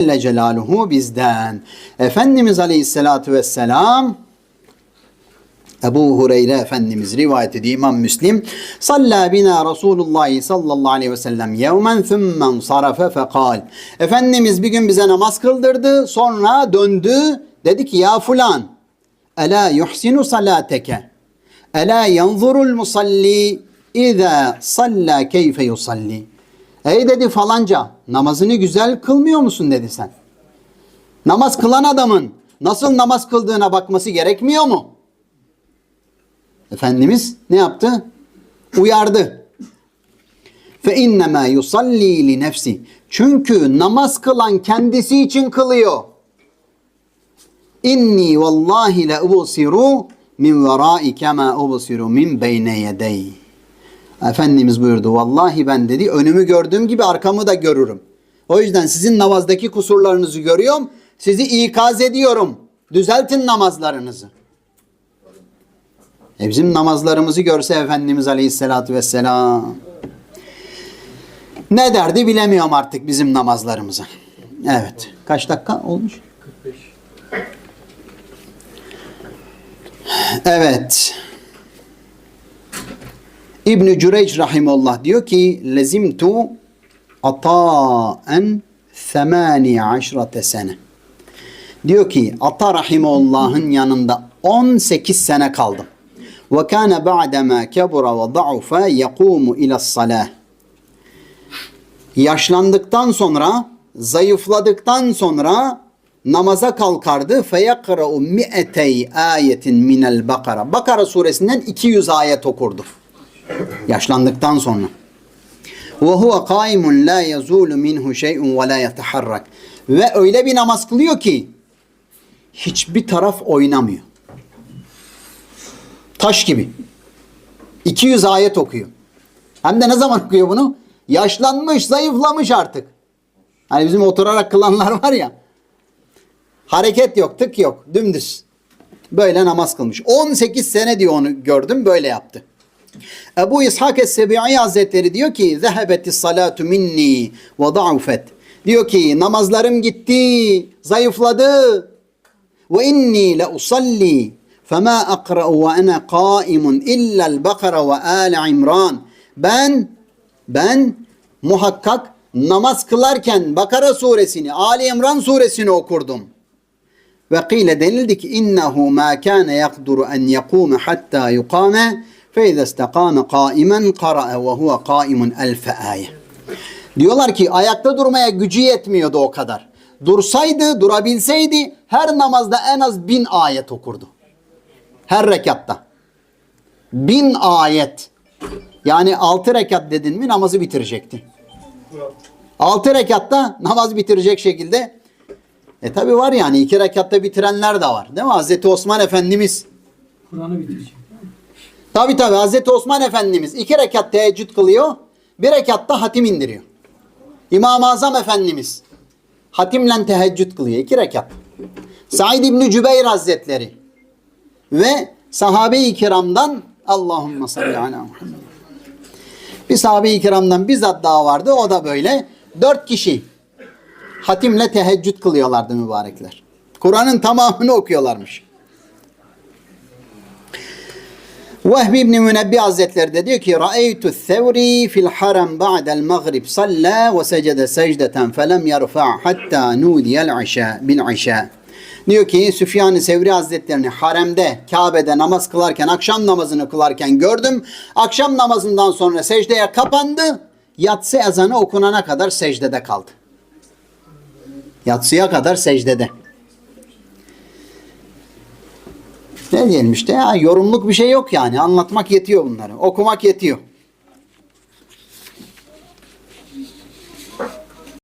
Celle Celaluhu bizden. Efendimiz Aleyhisselatü Vesselam Ebu Hureyre Efendimiz rivayet ediyor İmam Müslim. Salla bina Resulullah sallallahu aleyhi ve sellem yevmen thummen sarafe fekal. Efendimiz bir gün bize namaz kıldırdı. Sonra döndü. Dedi ki ya fulan. Ela yuhsinu salateke. Ela yanzurul musalli İza salla keyfe yusalli. Ey dedi falanca namazını güzel kılmıyor musun dedi sen. Namaz kılan adamın nasıl namaz kıldığına bakması gerekmiyor mu? Efendimiz ne yaptı? Uyardı. Fe innema yusalli li nefsi. Çünkü namaz kılan kendisi için kılıyor. İnni vallahi la ubsiru min verai kema ubsiru min beyne yedey. Efendimiz buyurdu. Vallahi ben dedi önümü gördüğüm gibi arkamı da görürüm. O yüzden sizin namazdaki kusurlarınızı görüyorum. Sizi ikaz ediyorum. Düzeltin namazlarınızı. E bizim namazlarımızı görse Efendimiz Aleyhisselatü Vesselam. Ne derdi bilemiyorum artık bizim namazlarımıza. Evet. Kaç dakika olmuş? 45. Evet. İbn Cüreyc rahimullah diyor ki lezimtu ata'en 18 sene. Diyor ki Ata rahimullah'ın yanında 18 sene kaldım. Ve kana ba'dema kebura ve da'ufa yakumu ila salah. Yaşlandıktan sonra, zayıfladıktan sonra namaza kalkardı. Feyakra'u mi'etey ayetin minel Bakara. Bakara suresinden 200 ayet okurdu. Yaşlandıktan sonra. Kaimun la yazulu minhu şey'un ve la yeteharrak. Ve öyle bir namaz kılıyor ki hiçbir taraf oynamıyor. Taş gibi. 200 ayet okuyor. Hem de ne zaman okuyor bunu? Yaşlanmış, zayıflamış artık. Hani bizim oturarak kılanlar var ya. Hareket yok, tık yok, dümdüz. Böyle namaz kılmış. 18 sene diyor onu gördüm, böyle yaptı. Ebu İshak Es-Sebi'i Hazretleri diyor ki zehebetis salatu minni ve da'ufet. Diyor ki namazlarım gitti, zayıfladı. Ve inni le usalli fema akra'u ve ana qaimun illa el-Bakara ve Ali İmran. Ben ben muhakkak namaz kılarken Bakara suresini, Ali İmran suresini okurdum. Ve kıyle denildi ki innehu ma kana yakduru en yakume hatta yukame istekâme qâimen qara'e ve huve qâimun elfe âye. Diyorlar ki ayakta durmaya gücü yetmiyordu o kadar. Dursaydı, durabilseydi her namazda en az bin ayet okurdu. Her rekatta. Bin ayet. Yani altı rekat dedin mi namazı bitirecekti. Altı rekatta namaz bitirecek şekilde e tabi var yani iki rekatta bitirenler de var. Değil mi? Hazreti Osman Efendimiz. Kur'an'ı bitirecek. Tabi tabi Hazreti Osman Efendimiz iki rekat teheccüd kılıyor. Bir rekatta hatim indiriyor. İmam-ı Azam Efendimiz hatimle teheccüd kılıyor. iki rekat. Said İbni Cübeyr Hazretleri ve sahabe-i kiramdan Allahümme salli ala Muhammed. Bir sahabe-i kiramdan bizzat daha vardı. O da böyle. Dört kişi hatimle teheccüd kılıyorlardı mübarekler. Kur'an'ın tamamını okuyorlarmış. Vehbi İbni Münebbi Hazretleri de diyor ki Ra'eytu thevri fil harem ba'del maghrib salla ve secede secdeten felem yarfa' hatta nudiyel işa bil işa. Diyor ki Süfyan-ı Sevri Hazretlerini haremde, Kabe'de namaz kılarken, akşam namazını kılarken gördüm. Akşam namazından sonra secdeye kapandı. Yatsı ezanı okunana kadar secdede kaldı. Yatsıya kadar secdede. Ne diyelim işte ya yorumluk bir şey yok yani. Anlatmak yetiyor bunları. Okumak yetiyor.